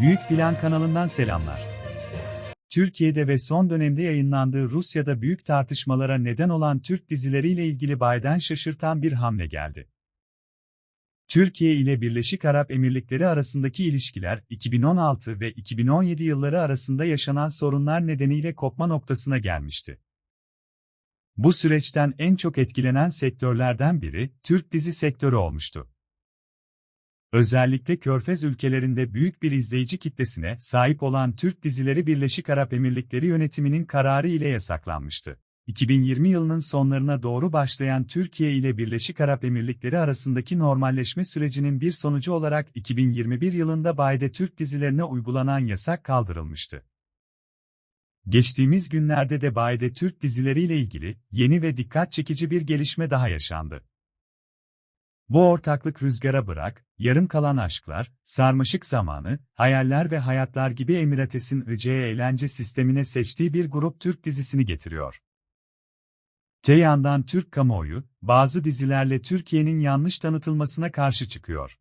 Büyük Plan kanalından selamlar. Türkiye'de ve son dönemde yayınlandığı Rusya'da büyük tartışmalara neden olan Türk dizileriyle ilgili Biden şaşırtan bir hamle geldi. Türkiye ile Birleşik Arap Emirlikleri arasındaki ilişkiler 2016 ve 2017 yılları arasında yaşanan sorunlar nedeniyle kopma noktasına gelmişti. Bu süreçten en çok etkilenen sektörlerden biri Türk dizi sektörü olmuştu. Özellikle Körfez ülkelerinde büyük bir izleyici kitlesine sahip olan Türk dizileri Birleşik Arap Emirlikleri yönetiminin kararı ile yasaklanmıştı. 2020 yılının sonlarına doğru başlayan Türkiye ile Birleşik Arap Emirlikleri arasındaki normalleşme sürecinin bir sonucu olarak 2021 yılında Bayde Türk dizilerine uygulanan yasak kaldırılmıştı. Geçtiğimiz günlerde de Bayde Türk dizileriyle ilgili yeni ve dikkat çekici bir gelişme daha yaşandı. Bu ortaklık rüzgara bırak, yarım kalan aşklar, sarmaşık zamanı, hayaller ve hayatlar gibi Emirates'in ICE eğlence sistemine seçtiği bir grup Türk dizisini getiriyor. Te yandan Türk kamuoyu, bazı dizilerle Türkiye'nin yanlış tanıtılmasına karşı çıkıyor.